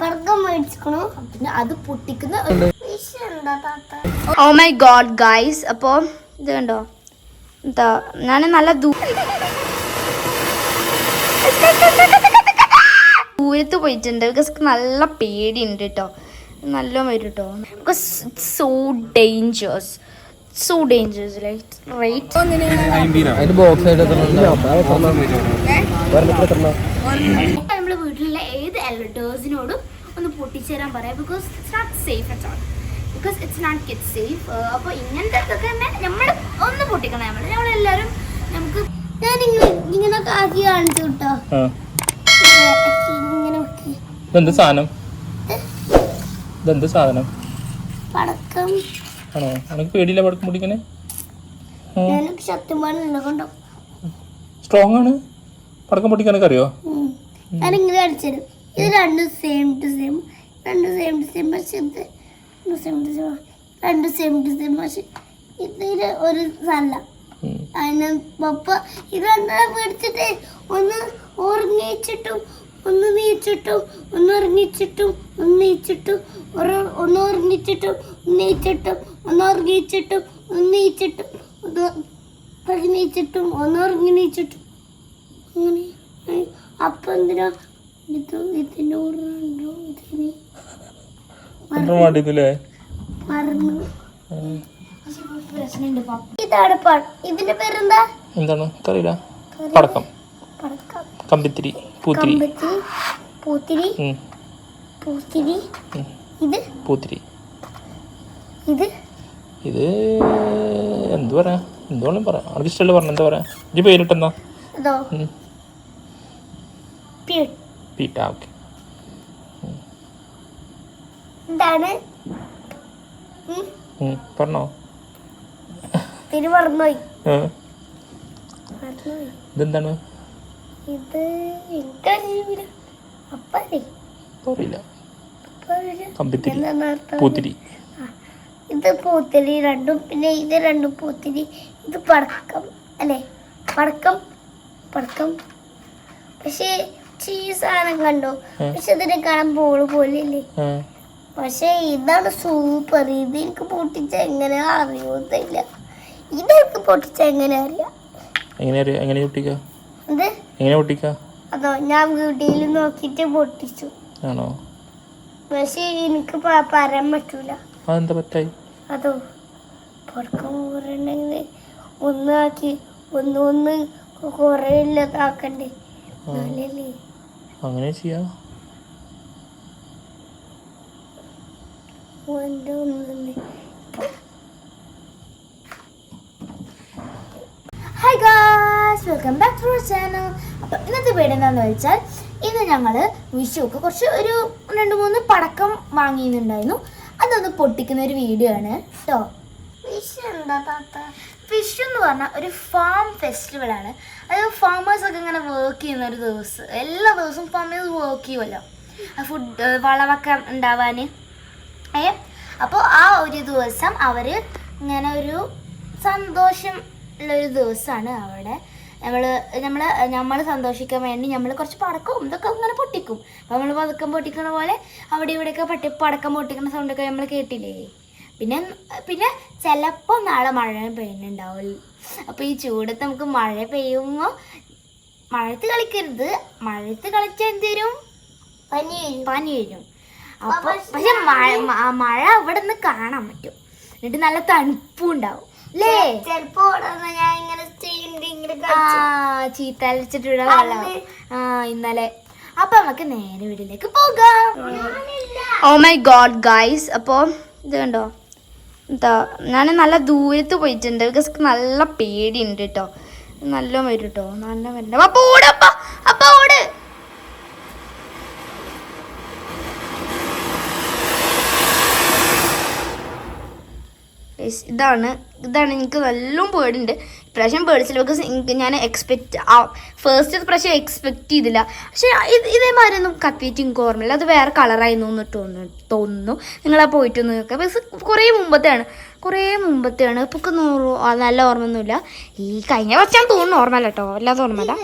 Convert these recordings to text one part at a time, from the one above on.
പടക്കം മേടിച്ചിക്കണു പിന്നെ അത് പൊട്ടിക്കുന്ന ഓ മൈ ഗോഡ് ഗൈസ് അപ്പോൾ ഇത് കണ്ടോ? എന്താ ഞാൻ നല്ല ദൂരത്ത് പോയിട്ടുണ്ട്. ബിക്കോസ് നല്ല പേടിയുണ്ട് കേട്ടോ നല്ല വരും കേട്ടോ because so dangerous so dangerous like right അതിന്റെ ബോക്സ് ആയിട്ട് എൽഡേഴ്സിനോടും ഒന്ന് പൊട്ടിച്ചേരാൻ പറയാം. Because it's not safe at all because it's not get safe അപ്പോൾ ഇങ്ങനത്തെ ഒക്കെ തന്നെ നമ്മൾ ഒന്ന് പൊട്ടിക്കണം നമ്മൾ നമ്മളെല്ലാവരും നമുക്ക് ഞാൻ ഇങ്ങനെ ആക്കി കാണിച്ചു കേട്ടോ. ഇതെന്ത് സാധനം? ഇതെന്ത് സാധനം? പടക്കം. ആണോ? നിനക്ക് പേടിയില്ല പടക്കം പൊട്ടിക്കണേ? സ്ട്രോങ് ആണ്. പടക്കം പൊട്ടിക്കാനൊക്കെ അറിയോ? ഞാൻ ഇങ്ങനെ കാണിച്ചുതരും ഇത് രണ്ടും സെയിം ടു സെയിം രണ്ട് സെയിം ടു സെയിം പക്ഷെ ഇത് സെയിം ടു സെയിം രണ്ട് സെയിം ടു സെയിം പക്ഷെ ഇതിൽ ഒരു സ്ഥല. അതിന് പപ്പ ഇത് രണ്ടാ മേടിച്ചിട്ട് ഒന്ന് ഉറങ്ങിച്ചിട്ടും ഒന്ന് നീച്ചിട്ടും ഒന്ന് ഉറങ്ങിച്ചിട്ടും ഒന്ന് നീച്ചിട്ടും ഒരു ഒന്ന് ഉറങ്ങിച്ചിട്ടും ഒന്ന് നീച്ചിട്ടും ഒന്ന് ഉറങ്ങിച്ചിട്ടും ഒന്ന് നീച്ചിട്ടും ഒന്ന് ഉറങ്ങിച്ചിട്ടും ഒന്ന് ഉറങ്ങി നീച്ചിട്ടും. അങ്ങനെ. അപ്പൊ എന്തിനാ ഇത് ഇതിന്റെ കൂടെ ഇതാണ് ഇതിന്റെ പേരെന്താ? എന്താണ്? കറിയില്ല പടക്കം. പടക്കം. കമ്പിത്തിരി പൂത്തിരി. പൂത്തിരി പൂത്തിരി. ഇത്? പൂത്തിരി. ഇത്? ഇത് എന്ത് പറയാ? എന്തോളം പറയാം. അവർക്ക് ഇഷ്ടമല്ല പറഞ്ഞ എന്താ പറയാ? ഇത്? പേരിട്ടെന്നാ പീറ്റ ഓക്കെ എന്താണ്? പറഞ്ഞോ. തിരി മറന്നുപോയി. ഏ, മറന്നുപോയി. ഇതെന്താണ്? ഇത് അറിയില്ല. കമ്പിത്തിരി. പൂത്തിരി. ഇത് പൂത്തിരി രണ്ടും പിന്നെ ഇത് രണ്ടും പൂത്തിരി. ഇത് പടക്കം അല്ലേ? പടക്കം പടക്കം. പക്ഷേ സാധനം കണ്ടോ. പക്ഷെ ഇതിനെ കാണാൻ ബോൾ പോലെയല്ലേ? പക്ഷെ ഇതാണ് സൂപ്പർ ഇത് എനിക്ക് പൊട്ടിച്ച എങ്ങനെ അറിയുന്നില്ല ഇതെനിക്ക് പൊട്ടിച്ച എങ്ങനെ അറിയാം? എങ്ങനെ എങ്ങനെ പൊട്ടിക്ക? ഇത് എങ്ങനെ പൊട്ടിക്ക? അതോ ഞാൻ വീട്ടിൽ നോക്കിട്ട് പൊട്ടിച്ചു. ആണോ? പക്ഷെ എനിക്ക് പറയാൻ പറ്റൂല. അതെന്താ പറ്റായി? അതോ പടക്കം ഒന്നാക്കി ഒന്ന് ഒന്ന് കുറേ ഇല്ലാതാക്കണ്ടേ? നല്ലല്ലേ? അങ്ങനെ ചെയ്യാ. Hi guys welcome back to our channel അപ്പോൾ ഇന്നത്തെ വീഡിയോ എന്താണെന്ന് വെച്ചാൽ ഇന്ന് ഞങ്ങൾ വിഷുക്ക് കുറച്ച് ഒരു രണ്ട് മൂന്ന് പടക്കം വാങ്ങിയിട്ടുണ്ടായിരുന്നു. അതൊന്ന് പൊട്ടിക്കുന്ന ഒരു വീഡിയോ ആണ് കേട്ടോ വിഷു എന്താ താത്ത? വിഷു എന്ന് പറഞ്ഞാൽ ഒരു ഫാം ഫെസ്റ്റിവൽ ആണ്. അതായത് ഫാമേഴ്സ് ഒക്കെ ഇങ്ങനെ വർക്ക് ചെയ്യുന്ന ഒരു ദിവസം. എല്ലാ ദിവസവും ഫാമേഴ്സ് വർക്ക് ചെയ്യുമല്ലോ ഫുഡ് വളമൊക്കെ ഉണ്ടാവാൻ ഏ? അപ്പോൾ ആ ഒരു ദിവസം അവർ ഇങ്ങനെ ഒരു സന്തോഷം ഉള്ളൊരു ദിവസമാണ് അവിടെ. നമ്മൾ നമ്മൾ നമ്മൾ സന്തോഷിക്കാൻ വേണ്ടി നമ്മൾ കുറച്ച് പടക്കവും ഇതൊക്കെ ഇങ്ങനെ പൊട്ടിക്കും. അപ്പോൾ നമ്മൾ പതക്കം പൊട്ടിക്കുന്ന പോലെ അവിടെ ഇവിടെയൊക്കെ പട്ടി പടക്കം പൊട്ടിക്കുന്ന സൗണ്ടൊക്കെ നമ്മൾ കേട്ടില്ലേ? പിന്നെ പിന്നെ ചിലപ്പോൾ നാളെ മഴ പെയ്യുന്നുണ്ടാവും. അപ്പോൾ ഈ ചൂടത്ത് നമുക്ക് മഴ പെയ്യുമ്പോൾ മഴത്ത് കളിക്കരുത്. മഴത്ത് കളിച്ചാൽ എന്ത് വരും? പനി പനി വരും. അപ്പോൾ പക്ഷെ മഴ മഴ അവിടെ നിന്ന് കാണാൻ പറ്റും. എന്നിട്ട് നല്ല തണുപ്പും ഉണ്ടാവും അല്ലേ ചിലപ്പോ ഞാൻ ഇങ്ങനെ ചെയ്യണ്ട് ഇങ്ങനെ ആ ഇന്നലെ. അപ്പൊ നമുക്ക് നേരെ വീട്ടിലേക്ക് പോകാം. ഓ മൈ ഗോഡ് ഗൈസ് അപ്പോൾ ഇത് കണ്ടോ? എന്താ ഞാൻ നല്ല ദൂരത്ത് പോയിട്ടുണ്ട്. ബിക്കോസ് നല്ല പേടിയുണ്ട് കേട്ടോ നല്ല വരും കേട്ടോ നല്ല വരണ്ട അപ്പൊ ഓട് അപ്പ ഓട്. ഇതാണ് ഇതാണ് എനിക്ക് നല്ലോണം പേടുണ്ട്. ഇപ്രാവശ്യം പേടിച്ചില്ല ബിക്കോസ് എനിക്ക് ഞാൻ എക്സ്പെക്ട് ഫസ്റ്റ് പ്രാവശ്യം എക്സ്പെക്ട് ചെയ്തില്ല. പക്ഷേ ഇത് ഇതേമാതിരി ഒന്നും കത്തിയിട്ട് എനിക്ക് ഓർമ്മയില്ല. അത് വേറെ കളറായിരുന്നു എന്ന് തോന്നുന്നു തോന്നുന്നു. നിങ്ങളാ പോയിട്ടൊന്ന് നോക്കുക ബസ് കുറേ മുമ്പത്തെയാണ് കുറേ മുമ്പത്തെയാണ്. ഇപ്പൊ ഒക്കെ നൂറ് ആ, നല്ല ഓർമ്മയൊന്നുമില്ല. ഈ കഴിഞ്ഞ വർഷം തോന്നുന്നു ഓർമ്മയില്ല കേട്ടോ അല്ലാതെ ഓർമ്മയില്ല.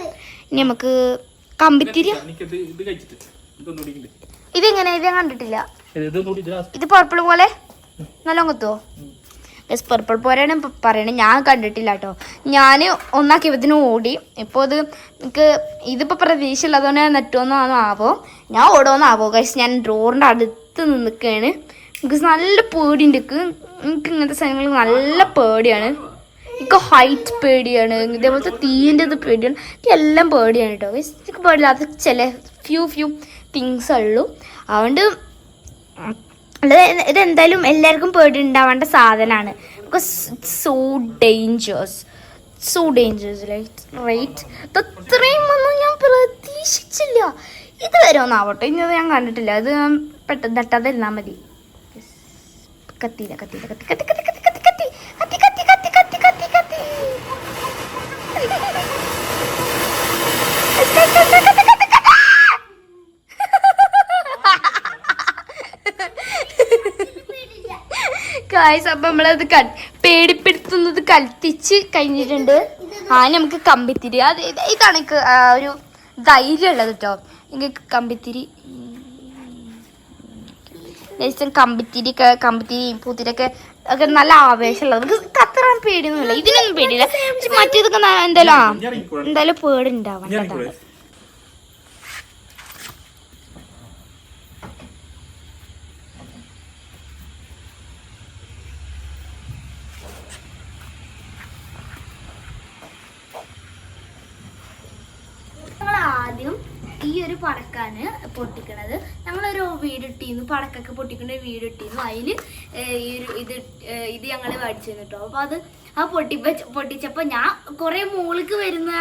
ഇനി നമുക്ക് കമ്പിത്തിരി. ഇതെങ്ങനെ? ഇത് ഞാൻ കണ്ടിട്ടില്ല. ഇത് പുറപ്പെടും ഇത് പർപ്പിൾ പോലെ? നല്ല കൊത്തുവോ? യെസ് പർപ്പിൾ പോരാണ് പറയണത് ഞാൻ കണ്ടിട്ടില്ല കേട്ടോ ഞാൻ ഒന്നാക്കി ഒന്നാക്കിയപ്പത്തിന് ഓടി. ഇപ്പോൾ ഇത് എനിക്ക് ഇതിപ്പോൾ പ്രതീക്ഷ ഇല്ലാത്തതുകൊണ്ട് ഞാൻ നെറ്റുമെന്നാണോ ആവോ. ഞാൻ ഓടുമെന്നാവോ ഗസ് ഞാൻ ഡ്രോറിന്റെ അടുത്ത് നിൽക്കുകയാണ്. എനിക്ക് നല്ല പേടിയുണ്ട്. എനിക്ക് ഇങ്ങനത്തെ സാധനങ്ങൾ നല്ല പേടിയാണ്. എനിക്ക് ഹൈറ്റ് പേടിയാണ്. ഇതേപോലത്തെ തീന്റെ ഇത് പേടിയാണ്. എനിക്ക് എല്ലാം പേടിയാണ് കേട്ടോ ഗസ് എനിക്ക് പേടിയില്ലാത്ത ചില ഫ്യൂ ഫ്യൂ തിങ്സ് ഉള്ളൂ. അതുകൊണ്ട് ഇത് ഇതെന്തായാലും എല്ലാവർക്കും പേടി ഉണ്ടാവേണ്ട സാധനമാണ്. Because so dangerous so dangerous light right ഇതത്രയും ഒന്നും ഞാൻ പ്രതീക്ഷിച്ചില്ല. ഇത് വരെ ഒന്നാവട്ടെ ഇനി അത് ഞാൻ കണ്ടിട്ടില്ല. അത് ഞാൻ പെട്ടെന്ന് തട്ടാതെ ഇരുന്നാൽ മതി. കത്തിയില്ല കത്തിയില്ല കത്തി കത്തി കത്തി കത്തി കത്തി കത്തി കത്തി കത്തി കത്തി കത്തി കത്തി കത്തി കായ്സ് അപ്പം നമ്മളത് ക- പേടിപ്പെടുത്തുന്നത് കൽത്തിച്ച് കഴിഞ്ഞിട്ടുണ്ട്. ആ നമുക്ക് കമ്പിത്തിരി. അത് ഇത് ഇതാണ് എനിക്ക് ഒരു ധൈര്യം ഉള്ളത് കേട്ടോ എനിക്ക് കമ്പിത്തിരി. ലേശം കമ്പിത്തിരി കമ്പിത്തിരി പൂത്തിരിയൊക്കെ ഒക്കെ നല്ല ആവേശമുള്ളത്. നമുക്ക് അത്ര പേടിയൊന്നുമില്ല. ഇതിനൊന്നും പേടിയില്ല. പക്ഷെ മറ്റേതൊക്കെ എന്തായാലും എന്തായാലും പേടുണ്ടാവാം കേട്ടോ ഞങ്ങൾ ആദ്യം ഈ ഒരു പടക്കാണ് പൊട്ടിക്കണത്. ഞങ്ങളൊരു വീട് ഇട്ടിരുന്നു പടക്കൊക്കെ പൊട്ടിക്കുന്ന ഒരു വീട് ഇട്ടിരുന്നു അതിൽ ഈ ഒരു ഇത് ഇത് ഞങ്ങൾ മേടിച്ചിരുന്നു കേട്ടോ അപ്പോൾ അത് ആ പൊട്ടിപ്പ പൊട്ടിച്ചപ്പോൾ ഞാൻ കുറേ മുകളിലേക്ക് വരുന്ന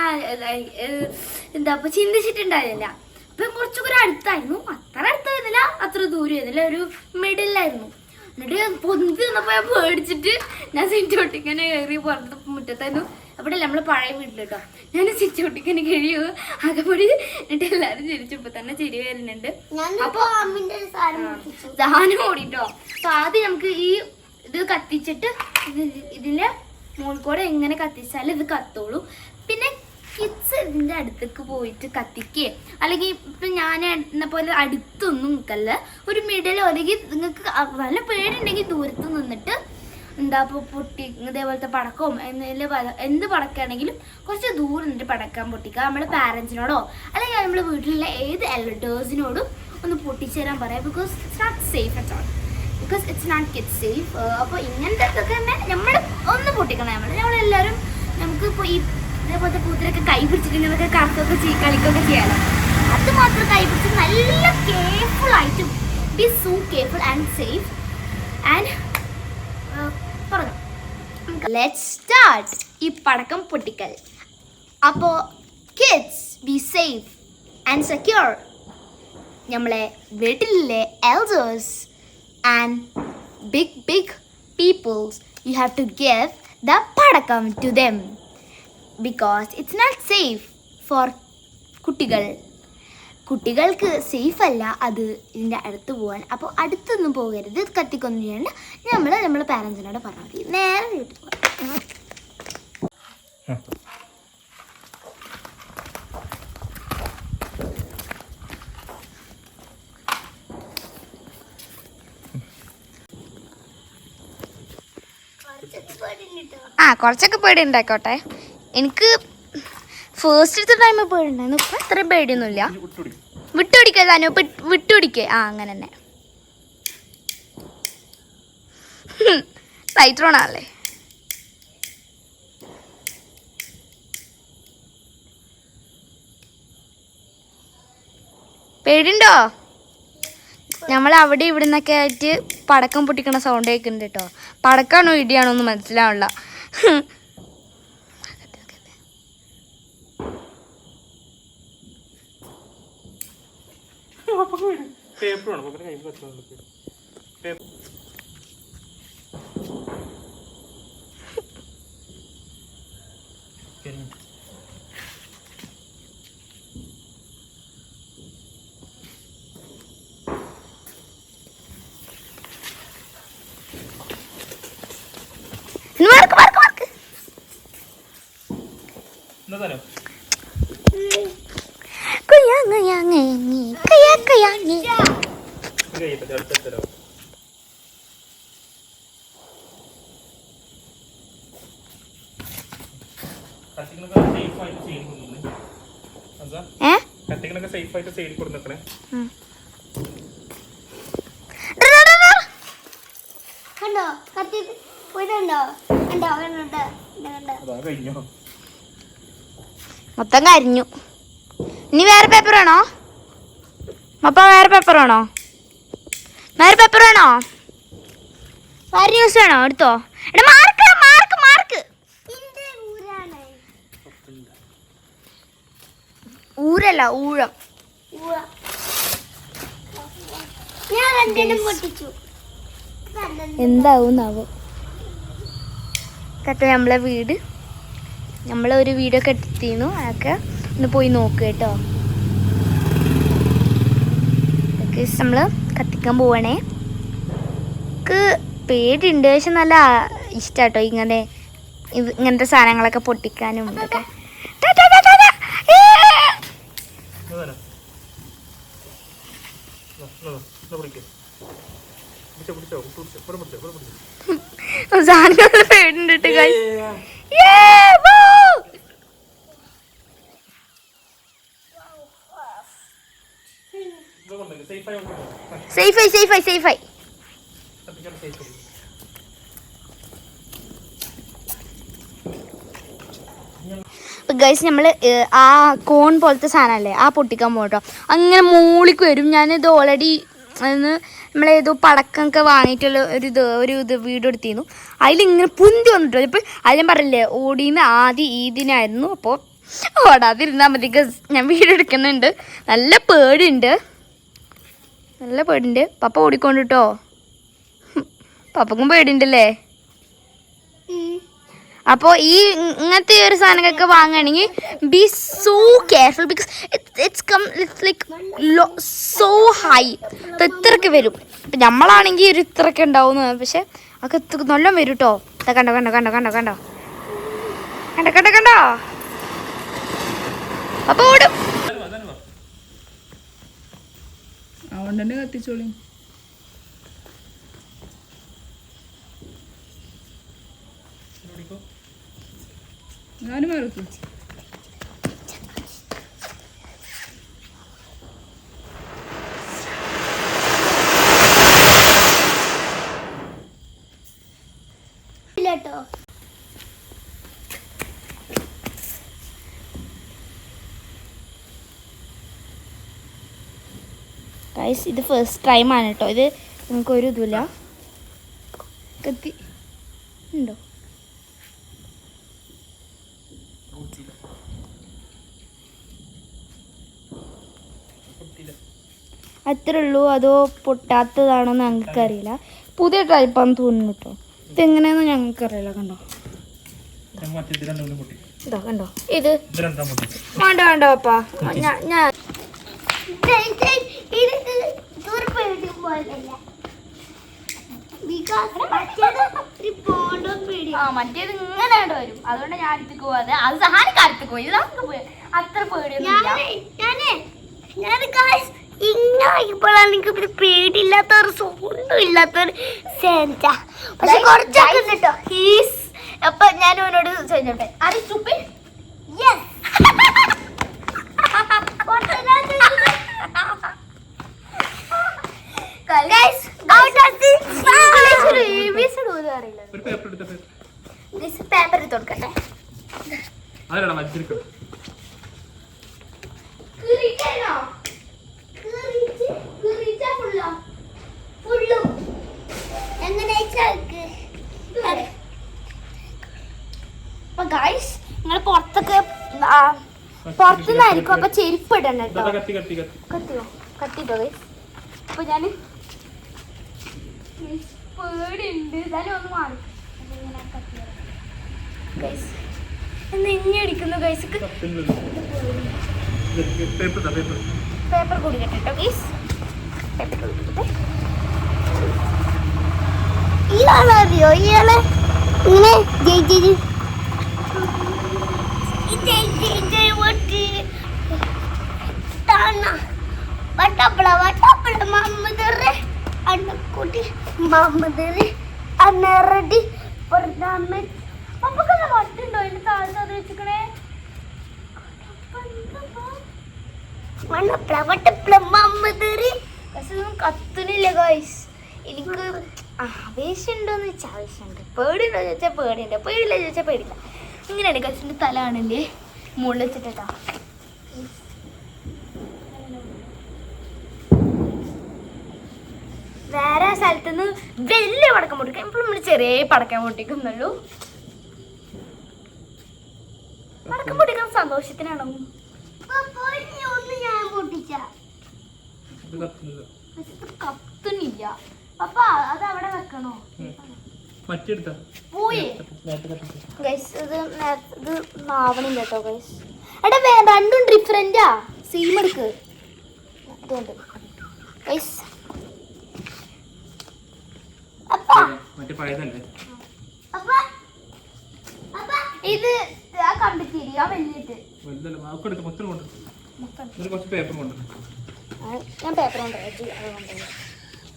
എന്താ അപ്പോൾ ചിന്തിച്ചിട്ടുണ്ടായിരുന്നില്ല. അപ്പം കുറച്ചൊക്കെ ഒരു അടുത്തായിരുന്നു. അത്ര അടുത്തായിരുന്നില്ല അത്ര ദൂരമായിരുന്നില്ല ഒരു മിഡിലായിരുന്നു എന്നിട്ട് പൊന്തി നിന്നപ്പോൾ ഞാൻ പേടിച്ചിട്ട് ഞാൻ സിറ്റ് പൊട്ടിങ്ങനെ കയറി പുറത്ത് മുറ്റത്തായിരുന്നു. അവിടെ നമ്മൾ പഴയ വീട്ടിൽ കേട്ടോ ഞാൻ ഒട്ടിക്കനെ കഴിയൂ അകപ്പൊടി എന്നിട്ട് എല്ലാവരും ചിരിച്ചപ്പോ തന്നെ ചിരി വരുന്നുണ്ട്. അപ്പൊ. ദാനം ഓടിട്ടോ. അപ്പൊ ആദ്യം നമുക്ക് ഈ ഇത് കത്തിച്ചിട്ട് ഇത് ഇതിന്റെ മുകളിൽ എങ്ങനെ കത്തിച്ചാലും ഇത് കത്തോളൂ. പിന്നെ കിഡ്സ് ഇതിന്റെ അടുത്തേക്ക് പോയിട്ട് കത്തിക്കേ. അല്ലെങ്കിൽ ഇപ്പൊ ഞാൻ എന്നെ പോലെ അടുത്തൊന്നും നിൽക്കല്ല. ഒരു മിഡിലോ അല്ലെങ്കിൽ നിങ്ങൾക്ക് വല്ല പേടുണ്ടെങ്കിൽ ദൂരത്ത് നിന്നിട്ട് എന്താ ഇപ്പോൾ പൊട്ടി ഇതേപോലത്തെ പടക്കവും എന്തെങ്കിലും എന്ത് പടക്കാണെങ്കിലും കുറച്ച് ദൂരം നിന്നിട്ട് പടക്കാൻ പൊട്ടിക്കുക നമ്മുടെ പാരൻസിനോടോ അല്ലെങ്കിൽ നമ്മുടെ വീട്ടിലുള്ള ഏത് എൽഡേഴ്സിനോടും ഒന്ന് പൊട്ടിച്ചു തരാൻ പറയാം. Because it's not safe at all because it's not kit safe അപ്പോൾ ഇങ്ങനത്തെ ഒക്കെ തന്നെ നമ്മൾ ഒന്ന് പൊട്ടിക്കണം. നമ്മൾ നമ്മളെല്ലാവരും നമുക്ക് ഇപ്പോൾ ഈ ഇതേപോലത്തെ പൂത്തിലൊക്കെ കൈ പിടിച്ചിട്ട് ഇങ്ങനെയൊക്കെ കറക്കൊക്കെ കളിക്കൊക്കെ ചെയ്യാമല്ലോ അത് മാത്രം കൈ പിടിച്ച് നല്ല കെയർഫുൾ ആയിട്ട് be so careful and safe and പറഞ്ഞു. ലെറ്റ് സ്റ്റാർട്ട് ഈ പടക്കം പൊട്ടിക്കൽ. അപ്പോൾ kids be safe and secure നമ്മളെ വീട്ടിലെ elders and big big peoples you have to give the പടക്കം to them because it's not safe for കുട്ടികൾ. കുട്ടികൾക്ക് സേഫ് അല്ല അത് ഇതിന്റെ അടുത്ത് പോകാൻ. അപ്പോൾ അടുത്തൊന്നും പോകരുത്. കത്തിക്കൊന്നും ചെയ്യണ്ട. നമ്മൾ നമ്മളെ പാരൻസിനോട് പറഞ്ഞാൽ മതി. നേരെ വീട്ടിൽ പോകാം. ആ കുറച്ചൊക്കെ പേടി ഉണ്ടായിക്കോട്ടെ എനിക്ക് ഫേസ്റ്റ് ടൈമിൽ ടൈം പേടി ഉണ്ടായിരുന്നു ഇപ്പം അത്രയും പേടിയൊന്നുമില്ല. വിട്ടുപിടിക്കുക താനോ വിട്ടുപിടിക്കുക ആ അങ്ങനെ തന്നെ. സൈത്രോണല്ലേ പേടിണ്ടോ? നമ്മൾ അവിടെ ഇവിടെ നിന്നൊക്കെ ആയിട്ട് പടക്കം പൊട്ടിക്കണ സൗണ്ട് കേൾക്കുന്നുണ്ട് കേട്ടോ. പടക്കാണോ ഇടിയാണോ എന്ന് മനസ്സിലാവണില്ല. പേപ്പർ വേണം പപ്പയുടെ കയ്യിൽ പറ്റുന്നുണ്ട് പേപ്പർ എന്താ തരാം കത്തികളൊക്കെ സേഫ് ആയിട്ട് കൊടുക്കണേ. കണ്ടോ? കത്തി പോയിട്ടുണ്ടോ? കണ്ടോ? കണ്ടോ? കണ്ടോ? അതാ കഴിഞ്ഞോ. മൊത്തം കരിഞ്ഞു. ഇനി വേറെ പേപ്പർ വേണോ? അപ്പ വേറെ പേപ്പർ വേണോ? വേറെ പേപ്പർ വേണോ? വേറെ ന്യൂസ് വേണോ? എടുത്തോ? ഊരല്ല ഊഴം. എന്താവുന്നാവോ കത്ത നമ്മളെ വീട്. നമ്മളെ ഒരു വീഡിയോ ഒക്കെ എടുത്തിരുന്നു. അതൊക്കെ ഒന്ന് പോയി നോക്ക് കേട്ടോ. നമ്മൾ കത്തിക്കാൻ പോവണേ. നമുക്ക് പേടിയുണ്ട്. പക്ഷെ നല്ല ഇഷ്ടാട്ടോ ഇങ്ങനെ ഇങ്ങനത്തെ സാധനങ്ങളൊക്കെ പൊട്ടിക്കാനും ഇതൊക്കെ. പേടിണ്ടിട്ട് സേഫായി സേഫായി സേഫായി ഗൈസ് നമ്മൾ ആ കോൺ പോലത്തെ സാധനമല്ലേ ആ പൊട്ടിക്കാൻ പോകട്ടോ അങ്ങനെ മൂളിക്ക് വരും. ഞാനിത് ഓൾറെഡി അന്ന് നമ്മളേതോ പടക്കമൊക്കെ വാങ്ങിയിട്ടുള്ള ഒരു ഇത് ഒരു ഇത് വീഡിയോ എടുത്തിരുന്നു. അതിലിങ്ങനെ പുന്തി വന്നിട്ടോ ഇപ്പം അത് ഞാൻ പറഞ്ഞില്ലേ ഓടിന്ന് ആദ്യം ഈദിനായിരുന്നു അപ്പോൾ ഓടാതിരുന്നാൽ മതി ഞാൻ വീഡിയോ എടുക്കുന്നുണ്ട്. നല്ല പേടിയുണ്ട്. നല്ല പേടിയുണ്ട്. പപ്പ ഓടിക്കൊണ്ട് കേട്ടോ പപ്പക്കും പേടിയുണ്ടല്ലേ. അപ്പോൾ ഈ ഇങ്ങനത്തെ ഒരു സാധനങ്ങളൊക്കെ വാങ്ങുകയാണെങ്കിൽ be so careful because it's come it's like so high ഇത്രയ്ക്ക് വരും. ഇപ്പം നമ്മളാണെങ്കിൽ ഒരു ഇത്രയ്ക്ക് ഉണ്ടാവുന്നു. പക്ഷെ അതൊക്കെ ഇത്ര നല്ല വരും കേട്ടോ കണ്ടോ കണ്ടോ കണ്ടോ കണ്ടോ കണ്ടോ. കണ്ടോ കണ്ടോ കണ്ടോ. അപ്പോൾ ഓടും. അതുകൊണ്ട് തന്നെ കത്തിച്ചോളി. ഞാനും മറക്കും കേട്ടോ ഗൈസ് ഇത് ഫസ്റ്റ് ടൈമാണ് കേട്ടോ ഇത് നിങ്ങൾക്ക് ഒരു ഇതുമില്ല. കത്തി. ഉണ്ടോ? അത്രേ ഉള്ളൂ അതോ പൊട്ടാത്തതാണോ എന്ന് ഞങ്ങൾക്കറിയില്ല. പുതിയ ടൈപ്പാന്ന് തോന്നുന്നു കേട്ടോ ഇതെങ്ങനെയാണെന്ന് ഞങ്ങൾക്കറിയില്ല കണ്ടോ? ഇതാ കണ്ടോ? ഇത്. വേണ്ട വേണ്ട പാപ്പാ. ഞാൻ മറ്റേത് ഇങ്ങനെ വരും. അതുകൊണ്ട് ഞാൻ അടുത്തേക്ക് പോവാതെ. അത് സഹാനിക്ക് പോയി. പോയി. അത്ര പേടിയൊന്നും ഇങ്ങനെപ്പോഴാണ് എനിക്ക് പേടിയില്ലാത്ത ഒരു സ്വന്തം ഇല്ലാത്ത ഒരു സെന്റ പക്ഷെ കുറച്ചൊക്കെ കേട്ടോ. ഹീസ് അപ്പൊ ഞാൻ അവനോട് ചോദിച്ചോട്ടെ? അത് ചുപ്പി? ഒരു പേപ്പർ എടുത്ത് കൊടുക്കട്ടെ. അതിലടാ മത്സരിക്കും അപ്പൊ ഗൈസ് നിങ്ങൾ പുറത്തൊക്കെ പുറത്തുനിന്നായിരിക്കും അപ്പൊ ചെരുപ്പ് ഇടണം കേട്ടോ. കത്തി കത്തി കത്തി. കത്തിയോ? കത്തിട്ടോ ഗൈസ് അപ്പൊ ഞാൻ പേടിണ്ട് ഇതായാലും ഒന്ന് മാറി. ഗൈസ് എന്ന് ഇനി അടിക്കുന്നു ഗൈസ് പേപ്പർ പേപ്പർ പേപ്പർ കൂടി കേട്ടോ ഗീസ് പേപ്പർ കൂടി ഇയാളെ അറിയോ ഇയാളെ ഇങ്ങനെ ജയ് ജയ് വട്ടപ്പള വട്ടപ്പള മമ്മദറ് അണ്ണക്കുട്ടി മമ്മദറ് അണ്ണറടി പൊറത്താമ്മ അപ്പൊക്കെ വട്ടുണ്ടോ? അതിന് താഴ്ന്നത് വെച്ചിക്കണേ മുഹമ്മദ് അലി പക്ഷെ ഇതൊന്നും കത്തുന്നില്ല ഗോയ്സ് എനിക്ക് ആവേശമുണ്ടോന്ന് വെച്ചാൽ ആവേശമുണ്ട്. പേടിയുണ്ടോ ചോദിച്ചാൽ പേടിയുണ്ട്. പേടില്ല ചോദിച്ചാൽ പേടില്ല ഇങ്ങനെയാണ് ഗസിന്റെ തല ആണെന്റെ മുകളിൽ വെച്ചിട്ടാ വേറെ സ്ഥലത്തുനിന്ന് വലിയ പടക്കം പൊട്ടിക്കും. ഇപ്പോൾ നമ്മൾ ചെറിയ പടക്കം പൊട്ടിക്കുന്നുള്ളൂ. പടക്കം പൊട്ടിക്കാൻ സന്തോഷത്തിനാണോ ഒന്ന് ഞാൻ പൊട്ടിച്ച ഇത് കത്തുന്നില്ല. അപ്പ അത് അവിടെ വെക്കണോ ആവണില്ല കേട്ടോ ഗൈസ് എടാ രണ്ടും ഡിഫറെന്റാ സീം എടുക്ക്. അതുകൊണ്ട് ഗൈസ് ഇത് ആ കണ്ടിട്ടിരി ഇതിൽ കുറച്ച് പേപ്പർ കൊണ്ട് ഞാൻ പേപ്പർ കൊണ്ട്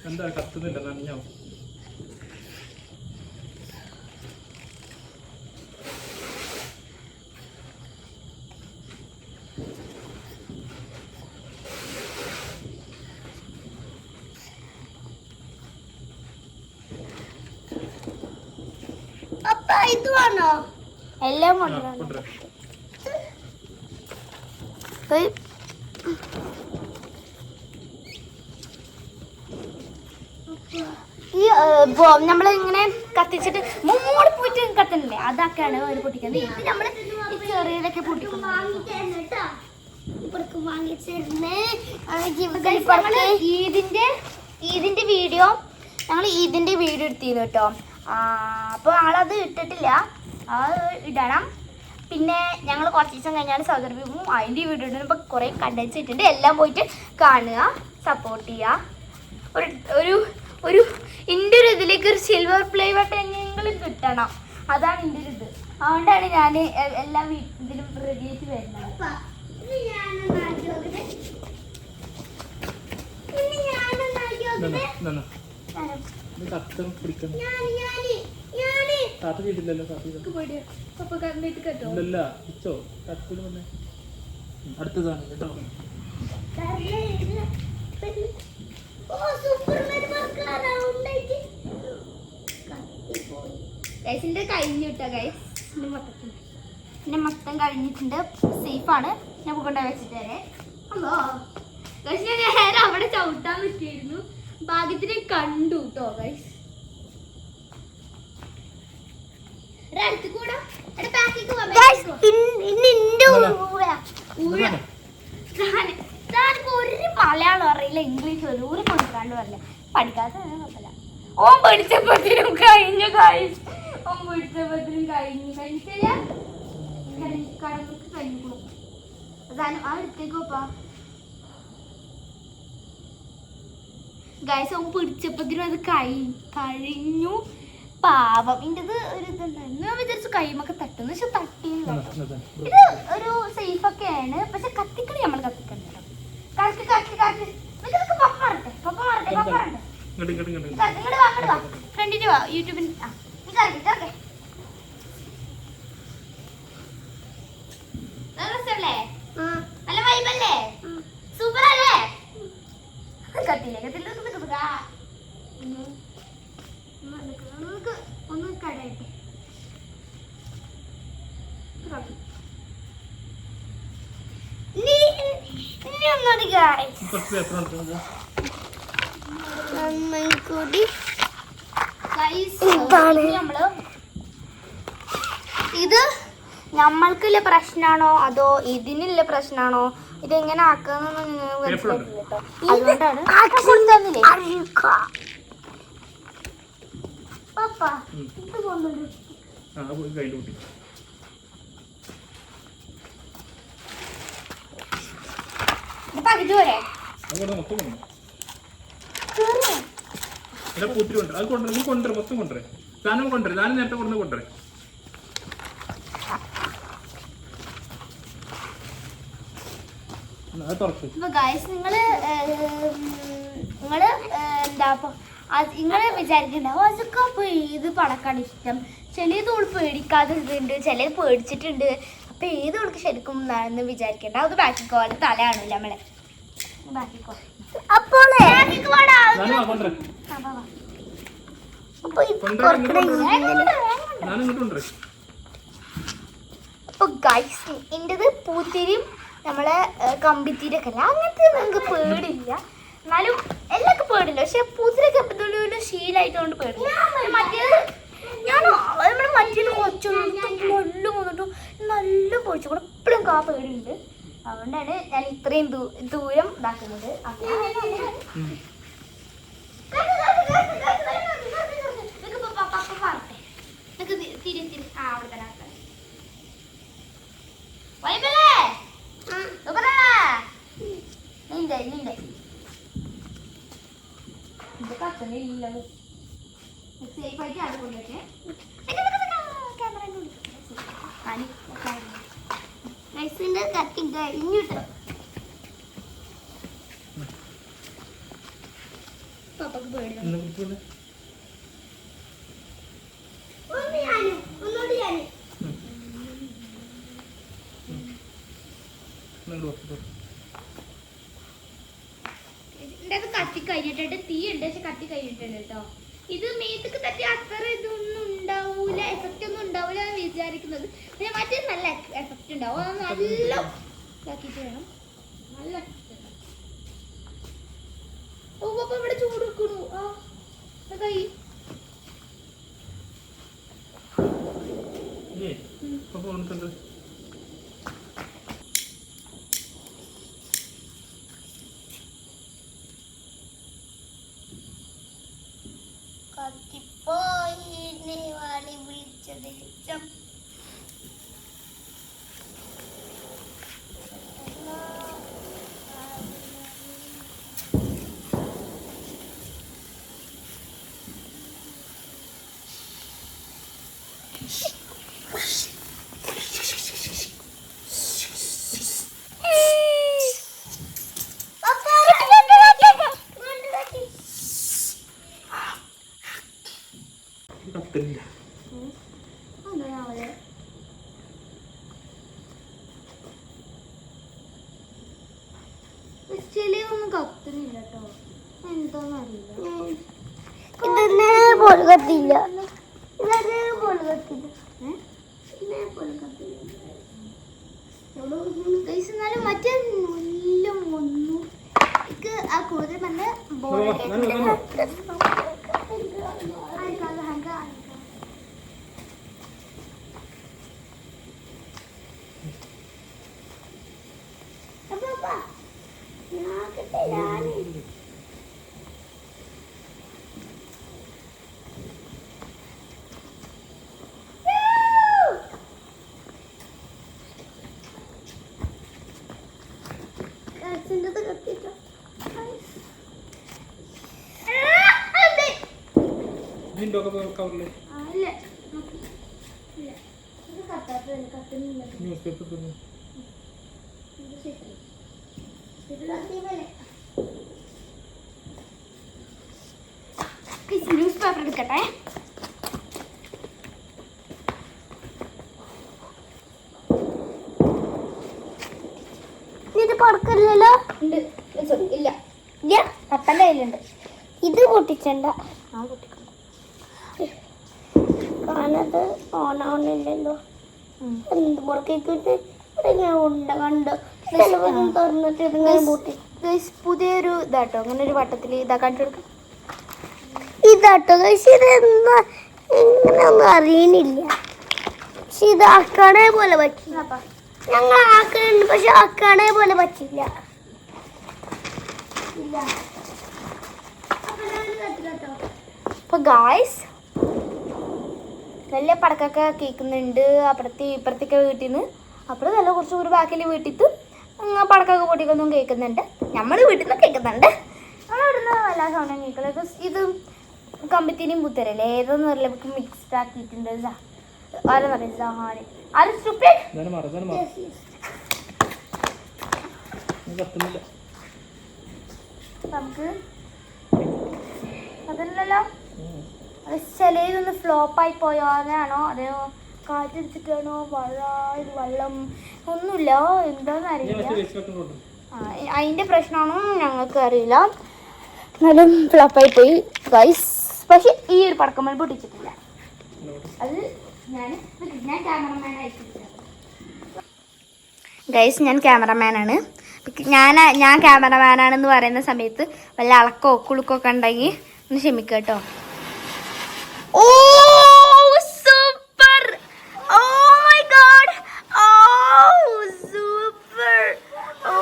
എന്താ കത്തുന്നില്ല നനഞ്ഞാവും എല്ലാം കൊണ്ടുവരാം. ഈ നമ്മളിങ്ങനെ കത്തിച്ചിട്ട് മോൾ പോയിട്ട് കത്തണില്ലേ? അതൊക്കെയാണ് ഒരു പൊട്ടിക്കുന്നത്. ഇത് നമ്മൾ ഈ ചെറിയതൊക്കെ നമ്മൾ ഈദിന്റെ ഈദിന്റെ വീഡിയോ ഞങ്ങൾ ഈദിന്റെ വീഡിയോ എടുത്തിരുന്നു കേട്ടോ. അപ്പോൾ ആളത് ഇട്ടിട്ടില്ല. അത് ഇടണം. പിന്നെ ഞങ്ങൾ കുറച്ച് ദിവസം കഴിഞ്ഞാൽ സൗദി പോകും അതിന്റെ വീഡിയോ ഇടുന്നു ഇപ്പോൾ കുറേ കണ്ടൻസ് ഇട്ടിട്ടുണ്ട് എല്ലാം പോയിട്ട് കാണുക സപ്പോർട്ട് ചെയ്യുക. ഒരു ഒരു ഒരു എന്റെ ഒരു ഇതിലേക്ക് ഒരു സിൽവർ പ്ലേ ബട്ടൺ എങ്കിലും കിട്ടണം. അതാണ് എന്റെ ഒരു ഇത്. അതുകൊണ്ടാണ് ഞാൻ എല്ലാ വീട്ടിലും ഇതിലും റെഡിയായിട്ട് വരുന്നത്. ഞാൻ ഞാൻ ഞാൻ ഞാൻ ഞാൻ ഞാൻ ഞാൻ ഞാൻ ഞാൻ കത്തും പിടിക്കണം. ഞാൻ ഞാൻ ഞാൻ താത്ത ചെയ്തില്ലല്ലോ താത്ത ചെയ്തില്ല. അപ്പൊ കേട്ടോ? ഇല്ലല്ല ഇച്ചോ കത്തിൽ വന്നേ. അടുത്തതാണ് കേട്ടോ. ഗൈസ് മൊത്തം കഴിഞ്ഞിട്ടുണ്ട്. സേഫാണ് ഞാൻ കൊണ്ടുപോയി വെച്ചിട്ട് തരേ അല്ലോ ഗൈസ് ഞാൻ നേരെ അവിടെ ചവിട്ടാൻ പറ്റിയിരുന്നു ഭാഗ്യത്തിന് കണ്ടു കേട്ടോ ഗൈസ് അടുത്ത് കൂടെ ബാക്കിക്ക് Guys, ഇൻ- ഇന്ന് ഇന്റെ ഇന്നലെ. ഊരാ. ഇതെന്നാ? താനിപ്പോ ഒരു മലയാളം അറിയില്ല ഇംഗ്ലീഷ് ഒരു ഒരു കൊടുക്കാണ്ട് പറയില്ല പഠിക്കാത്ത കുഴപ്പമില്ല. ഓൻ പഠിച്ചപ്പോഴത്തേനും കഴിഞ്ഞു ഗൈസ് ഓൻ പഠിച്ചപ്പോഴത്തേനും കഴിഞ്ഞു. കഴിഞ്ഞിട്ടില്ല കടന്നൊക്കെ കഴിഞ്ഞു. അതാണ് ആ എടുത്തേക്കോപ്പാ ഗൈസ് ഓൻ പിടിച്ചപ്പത്തിനും അത് കഴി കഴിഞ്ഞു. പാവം. ഇന്റെ ഒരു ഇതുണ്ടായിരുന്നു ഞാൻ വിചാരിച്ചു കൈമൊക്കെ തട്ടുന്നു. പക്ഷെ തട്ടി? ഇത് ഒരു സേഫ് ഒക്കെയാണ് പക്ഷെ കത്തിക്കണി നമ്മൾ കത്തിക്കണ്ട പപ്പ മാറട്ടെ പപ്പ മാറട്ടെ പപ്പ മാറട്ടെ ഇങ്ങോട്ട് വാ വാ. ഫ്രണ്ടിന് വാ. യൂട്യൂബിൽ ആ. നീ നല്ല വൈബല്ലേ സൂപ്പർ അല്ലേ? കത്തില്ല കത്തില്ല നിക്ക് നിക്ക് നിക്ക്. ആ. ഒന്ന് ഒന്ന് നിക്ക്. ഒന്ന് ഒന്ന് കടയട്ടെ നീ ഇനി ഒന്നൊരു guys. കുറച്ച് പേപ്പർ എടുത്തത് നമ്മൾ കൂടി ഗൈസ് ഇതാണ്. നമ്മൾ ഇത് നമ്മൾക്കുള്ള പ്രശ്നാണോ? അതോ ഇതിനുള്ള പ്രശ്നാണോ? ഇതെങ്ങനെ ആക്കാന്നൊന്നും നിങ്ങൾക്ക് മനസ്സിലാക്കില്ല കേട്ടോ. അതുകൊണ്ടാണ് പൂത്തിരി കൊണ്ട് അത് കൊണ്ടുവരും. മൊത്തം കൊണ്ടുവരേ. സാധനം കൊണ്ടുവരും. സാധനം നേരത്തെ കൊണ്ടുവന്ന് കൊണ്ടുവരേ. ഏ, എന്താ അത് ഇങ്ങനെ വിചാരിക്കണ്ടാവും അതൊക്കെ ഇത് ഏത് പടക്കാണ് ഇഷ്ടം? ചിലത് ഓൾ പേടിക്കാതെ ഉണ്ട് ചിലത് പേടിച്ചിട്ടുണ്ട്. അപ്പൊ ഏത് ഓൾക്ക് ശരിക്കും എന്ന് വിചാരിക്കണ്ട. അത് ബാക്കിക്കോടെ തലയാണല്ലോ നമ്മളെ. അപ്പോൾ ഗൈസ് എന്റെത് പൂത്തിരിയും നമ്മളെ കമ്പിത്തിരിയൊക്കെ അല്ല അങ്ങനത്തെ നമുക്ക് പേടില്ല എന്നാലും എല്ലാവർക്കും പേടില്ല. പക്ഷെ പുതിരൊക്കെ എപ്പോഴും ശീലമായിട്ടുണ്ട് പേടില്ല. മറ്റേത് ഞാൻ നമ്മുടെ മറ്റേത് കൊച്ചു മുള്ളും കൊണ്ടിട്ടും നല്ല പൊഴിച്ചു കൂടെ എപ്പോഴും കാ പേടിയുണ്ട്. അതുകൊണ്ടാണ് ഞാൻ ഇത്രയും ദൂരം ഇതാക്കുന്നത്. അപ്പൊ ഉം. നിനക്ക് ഇപ്പൊ പപ്പ പപ്പ പറട്ടെ നിനക്ക് തി- തിരി തിരി ആ അവിടെ തന്നെ അവിടെ തന്നെ. വൈബല്ലേ സുബ്രണ്ണ. നിന്റെ നിന്റെ ഇത് കത്തണില്ല സേഫ് ആയിട്ട് അവിടെ കൊണ്ടുവച്ചേ ക്യാമറ റൈസിന്റെ കത്തി കഴിഞ്ഞിട്ടോ പാപ്പക്ക് പേടി ഇന്ന് കുടിച്ചോളൂ. ഒന്ന് ഞാനും ഒന്നുകൂടി ഞാനും ഇങ്ങോട്ട് വാ, ഇങ്ങോട്ട് വാ. ഇതിന്റെ അത് കത്തി കഴിഞ്ഞിട്ടുണ്ട് തീ ഉണ്ട് പക്ഷെ കത്തി കഴിഞ്ഞിട്ടുണ്ട് കേട്ടോ ഇത് മേത്തക്ക് തട്ടി അത്ര ഇതൊന്നും ഉണ്ടാവൂല എഫക്റ്റ് ഒന്നും ഉണ്ടാവൂല എന്ന് വിചാരിക്കുന്നത്. പിന്നെ മറ്റേ നല്ല എഫക്റ്റ് ഉണ്ടാവും. നല്ല ഇതാക്കിയിട്ട് വേണം. Yeah. ഒക്കെ കവറിൽ? ന്യൂസ് പേപ്പർ തിന്നു. ന്യൂസ് പേപ്പർ എടുക്കട്ടെ. ഇത് sorry, ഇല്ല. കയ്യിലുണ്ട്. ഇത് പൊട്ടിച്ചണ്ട. ആ കാണത് ഓണാവണില്ലല്ലോ. എന്ത് പുറത്തേക്കിട്ട് ഞാൻ ഉണ്ട കണ്ട് തുറന്നിട്ട് ഇതിങ്ങനെ പൊട്ടി. ഗൈസ് പുതിയൊരു ഇതാട്ടോ. അങ്ങനെ ഒരു വട്ടത്തിൽ ഇതാ കാണിച്ചു കൊടുക്കാം. ഇതാട്ടോ പക്ഷെ ഇതെന്താ? എങ്ങനെയൊന്നും അറിയണില്ല. പക്ഷെ ഇത് അക്കണേ പോലെ പറ്റില്ല ഞങ്ങൾ ആക്കണുണ്ട് പക്ഷെ അക്കണേ പോലെ പറ്റില്ല. ഇല്ല. അപ്പൊ ഗായ്സ് വലിയ പടക്കൊക്കെ കേൾക്കുന്നുണ്ട്. അപ്പുറത്തെ ഇപ്പുറത്തേക്ക് വീട്ടിൽ നിന്ന് അപ്പുറം നല്ല കുറച്ച് ഒരു ബാക്കിൽ വീട്ടിൽ പടക്കൊക്കെ പൊട്ടിക്കൊന്നും കേൾക്കുന്നുണ്ട്. നമ്മൾ വീട്ടിൽ നിന്ന് കേൾക്കുന്നുണ്ട്. നമ്മൾ ഇവിടുന്ന് എല്ലാ സൗണ്ടും കേൾക്കില്ല ഇത് കമ്പിത്തിരിയും പുത്തരല്ലേ? ഏതെന്ന് അറിയില്ല. നമുക്ക് മിക്സ്ഡ് ആക്കിയിട്ടുണ്ട്. സഹാന് ആര്. നമുക്ക് അതെല്ലാം അല്ലല്ലോ ചിലതൊന്ന് ഫ്ലോപ്പായി പോയോ അതാണോ അതെയോ? കാറ്റടിച്ചിട്ടാണോ? വള ഇത് വെള്ളം ഒന്നുമില്ല. എന്താണെന്ന് അറിയില്ല. അതിന്റെ പ്രശ്നമാണോ ഞങ്ങൾക്ക് അറിയില്ല. എന്നാലും ഫ്ലോപ്പായി പോയി ഗൈസ് പക്ഷെ ഈ ഒരു പടക്കം മുൻപ് പൊട്ടിച്ചിട്ടില്ല അത് ഞാൻ ഞാൻ ക്യാമറമാൻ ആയിട്ടില്ല. ഗൈസ് ഞാൻ ക്യാമറമാനാണ് ഞാൻ ഞാൻ ക്യാമറമാനാണെന്ന് പറയുന്ന സമയത്ത് വല്ല അളക്കോ കുളുക്കോ ഒക്കെ ഉണ്ടെങ്കിൽ ഒന്ന് ക്ഷമിക്കുക കേട്ടോ. ഓ super oh my God oh super oh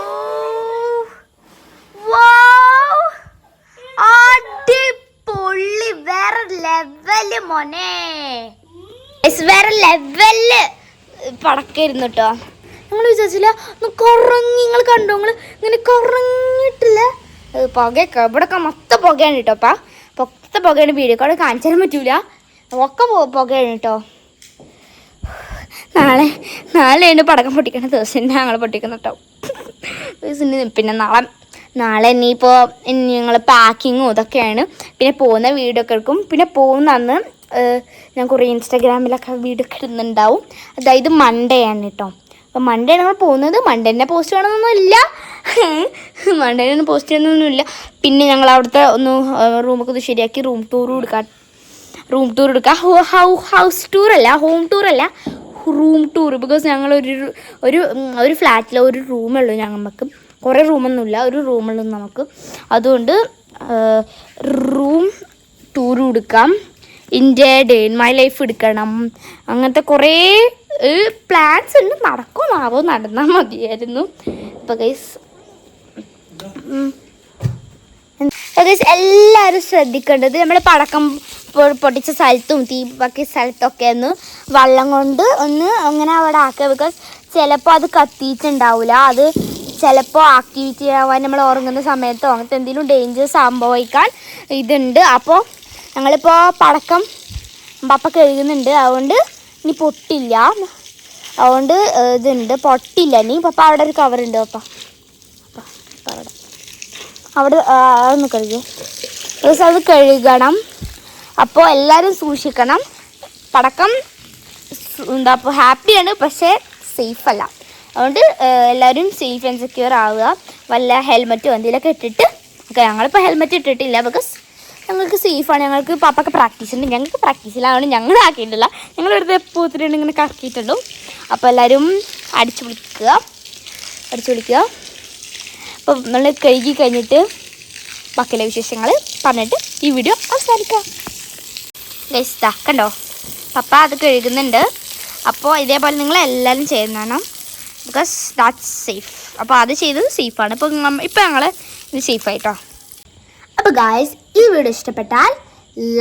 wow അടിപൊളി. വേറെ ലെവൽ മോനെ. വേറെ ലെവൽ പടക്കായിരുന്നു കേട്ടോ നിങ്ങൾ വിചാരിച്ചില്ല ഒന്ന് നിങ്ങൾ കണ്ടോ? നിങ്ങൾ ഇങ്ങനെ കുറങ്ങിയിട്ടില്ല. ഏ, പുകയൊക്കെ ഇവിടെയൊക്കെ മൊത്തം പുകയാണ് കേട്ടോ അപ്പാ മൊത്തം പുകയാണ് വീഡിയോ കോൾ കാണിച്ചു തരാൻ പറ്റൂല. ഒക്കെ പുകയാണ് കേട്ടോ നാളെ നാളെയാണ് പടക്കം പൊട്ടിക്കണ ദിവസം. ഞങ്ങൾ പൊട്ടിക്കുന്ന കേട്ടോ പിന്നെ നാളെ നാളെ ഇനിയിപ്പോൾ ഞങ്ങൾ പാക്കിങ്ങും ഇതൊക്കെയാണ്. പിന്നെ പോകുന്ന വീഡിയോ ഒക്കെ എടുക്കും. പിന്നെ പോകുന്ന അന്ന് ഞാൻ കുറേ ഇൻസ്റ്റാഗ്രാമിലൊക്കെ വീഡിയോ ഒക്കെ ഇടുന്നുണ്ടാവും. അതായത് മൺഡേ ആണ് കേട്ടോ അപ്പോൾ മൺഡേ ഞങ്ങൾ പോകുന്നത്. മൺഡേ തന്നെ പോസ്റ്റ് വേണമെന്നൊന്നുമില്ല. മൺഡേ ഒന്നും പോസ്റ്റ് ചെയ്യണമെന്നൊന്നുമില്ല പിന്നെ ഞങ്ങൾ അവിടുത്തെ ഒന്ന് റൂമൊക്കെ ഒന്ന് ശരിയാക്കി. റൂം ടൂർ കൊടുക്കാം റൂം ടൂർ എടുക്കാം. ഹോ ഹൗസ് ടൂർ അല്ല ഹോം ടൂർ അല്ല. റൂം ടൂർ ബിക്കോസ് ഞങ്ങൾ ഒരു ഒരു ഒരു ഫ്ലാറ്റിൽ ഒരു റൂമേ ഉള്ളൂ ഞങ്ങൾക്ക് കുറേ റൂമൊന്നുമില്ല ഒരു റൂമുള്ളൂ നമുക്ക്. അതുകൊണ്ട് റൂം ടൂർ കൊടുക്കാം India day in my life എടുക്കണം. അങ്ങനത്തെ കുറേ പ്ലാൻസ് ഉണ്ട്. നടക്കുമാവോ നടന്നാൽ മതിയായിരുന്നു. അപ്പോൾ എല്ലാവരും ശ്രദ്ധിക്കേണ്ടത് നമ്മൾ പടക്കം പൊട്ടിച്ച സ്ഥലത്തും തീ ബാക്കി സ്ഥലത്തൊക്കെ ഒന്ന് വള്ളം കൊണ്ട് ഒന്ന് അങ്ങനെ അവിടെ ആക്കുക. ബിക്കോസ് ചിലപ്പോൾ അത് കത്തിയിട്ടുണ്ടാവില്ല അത് ചിലപ്പോൾ ആക്ടിവിറ്റി ആവാൻ നമ്മൾ ഉറങ്ങുന്ന സമയത്തോ അങ്ങനത്തെ എന്തെങ്കിലും ഡേഞ്ചർ സംഭവിക്കാൻ ഇതുണ്ട്. അപ്പോൾ ഞങ്ങളിപ്പോൾ പടക്കം പപ്പ കഴുകുന്നുണ്ട് അതുകൊണ്ട് ഇനി പൊട്ടില്ല. അതുകൊണ്ട് ഇതുണ്ട്. പൊട്ടില്ല. ഇനി പപ്പ അവിടെ ഒരു കവറുണ്ട് പപ്പ. അവിടെ. അവിടെ അതൊന്ന് കഴുകി. ദിവസം അത് കഴുകണം. അപ്പോൾ എല്ലാവരും സൂക്ഷിക്കണം. പടക്കം എന്താ അപ്പോൾ ഹാപ്പിയാണ് പക്ഷേ സേഫ് അല്ല അതുകൊണ്ട് എല്ലാവരും സേഫ് ആൻഡ് സെക്യൂർ ആവുക. വല്ല ഹെൽമെറ്റോ എന്തെങ്കിലുമൊക്കെ ഇട്ടിട്ട്. ഓക്കെ ഞങ്ങളിപ്പോൾ ഹെൽമെറ്റ് ഇട്ടിട്ടില്ല ബിക്കോസ് ഞങ്ങൾക്ക് സേഫാണ് ഞങ്ങൾക്ക് പാപ്പൊക്കെ പ്രാക്ടീസ് ഉണ്ട്. ഞങ്ങൾക്ക് പ്രാക്ടീസ് ഇല്ല. അതുകൊണ്ട് ഞങ്ങൾ ആക്കിയിട്ടില്ല. ഞങ്ങൾ വെറുതെ പൂത്തിരി ഇങ്ങനെ കറക്കിയിട്ടുള്ളൂ അപ്പോൾ എല്ലാവരും അടിച്ചു പിടിക്കുക അടിച്ചു പിടിക്കുക അപ്പം നമ്മൾ കഴുകി കഴിഞ്ഞിട്ട് ബാക്കിയുള്ള വിശേഷങ്ങൾ പറഞ്ഞിട്ട് ഈ വീഡിയോ അവസാനിക്കാം. ഗൈസ്താ കണ്ടോ? പപ്പ അത് കഴുകുന്നുണ്ട്. അപ്പോൾ ഇതേപോലെ നിങ്ങൾ എല്ലാവരും ചെയ്യുന്നതാണ് ബിക്കോസ് ദാറ്റ്സ് സേഫ് അപ്പോൾ അത് ചെയ്തത് സേഫാണ് ഇപ്പോൾ ഇപ്പോൾ ഞങ്ങൾ ഇത് സേഫായിട്ടോ അപ്പോൾ ഗായ്സ് ഈ വീഡിയോ ഇഷ്ടപ്പെട്ടാൽ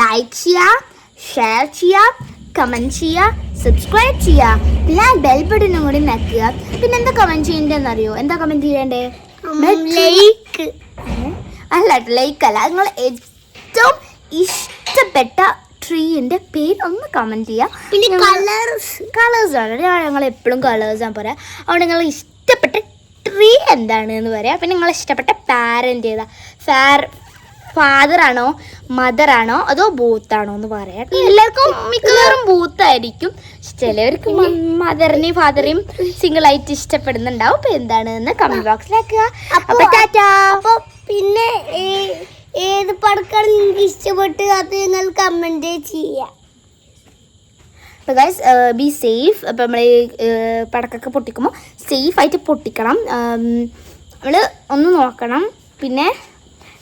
ലൈക്ക് ചെയ്യുക ഷെയർ ചെയ്യുക കമന്റ് ചെയ്യുക സബ്സ്ക്രൈബ് ചെയ്യുക. പിന്നെ ആ ബെൽ ബട്ടനും കൂടി നക്കുക പിന്നെ എന്താ കമന്റ് ചെയ്യേണ്ടതെന്ന് അറിയോ? എന്താ കമന്റ് ചെയ്യേണ്ടേ? ലൈക്ക് അല്ല ലൈക്ക് അല്ല. നിങ്ങൾ ഏറ്റവും ഇഷ്ടപ്പെട്ട ട്രീന്റെ പേര് ഒന്ന് കമന്റ് ചെയ്യുക. പിന്നെ കളേഴ്സ് കളേഴ്സ് ആണ്. ഞങ്ങൾ എപ്പോഴും കളേഴ്സ് ആണ് പറയാം. അതുകൊണ്ട് നിങ്ങൾ ഇഷ്ടപ്പെട്ട ട്രീ എന്താണ് എന്ന് പറയാം. പിന്നെ നിങ്ങൾ ഇഷ്ടപ്പെട്ട പാരന്റ് ഏതാ? ഫാർ ഫാദർ ആണോ മദർ ആണോ അതോ ബൂത്ത് ആണോ എന്ന് പറയാം. എല്ലാവർക്കും മിക്കവാറും ബൂത്ത് ആയിരിക്കും. ചിലവർക്ക് മദറിനെയും ഫാദറിനെയും സിംഗിൾ ആയിട്ട് ഇഷ്ടപ്പെടുന്നുണ്ടാവും. അപ്പൊ എന്താണ് എന്ന് കമന്റ് ബോക്സിലാക്കുക അപ്പൊ ടാറ്റാ. അപ്പൊ പിന്നെ ഏത് പടക്കാണ് നിങ്ങൾക്ക് ഇഷ്ടപ്പെട്ട് അത് നിങ്ങൾ കമന്റ് ചെയ്യാം അപ്പോൾ ഗൈസ് ബി സേഫ് അപ്പോൾ നമ്മൾ പടക്കൊക്കെ പൊട്ടിക്കുമ്പോൾ സേഫ് ആയിട്ട് പൊട്ടിക്കണം. നമ്മൾ ഒന്ന് നോക്കണം. പിന്നെ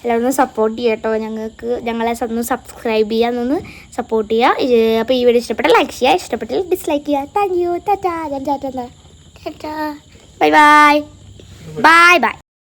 എല്ലാവരും സപ്പോർട്ട് ചെയ്യുക കേട്ടോ ഞങ്ങൾക്ക് ഞങ്ങളെ ഒന്ന് സബ്സ്ക്രൈബ് ചെയ്യുക എന്നൊന്ന് സപ്പോർട്ട് ചെയ്യുക. അപ്പോൾ ഈ വീഡിയോ ഇഷ്ടപ്പെട്ട ലൈക്ക് ചെയ്യുക ഇഷ്ടപ്പെട്ടാൽ ഡിസ്ലൈക്ക് ചെയ്യുക. താങ്ക് യു ടാറ്റാ ഞാൻ tata bye bye bye bye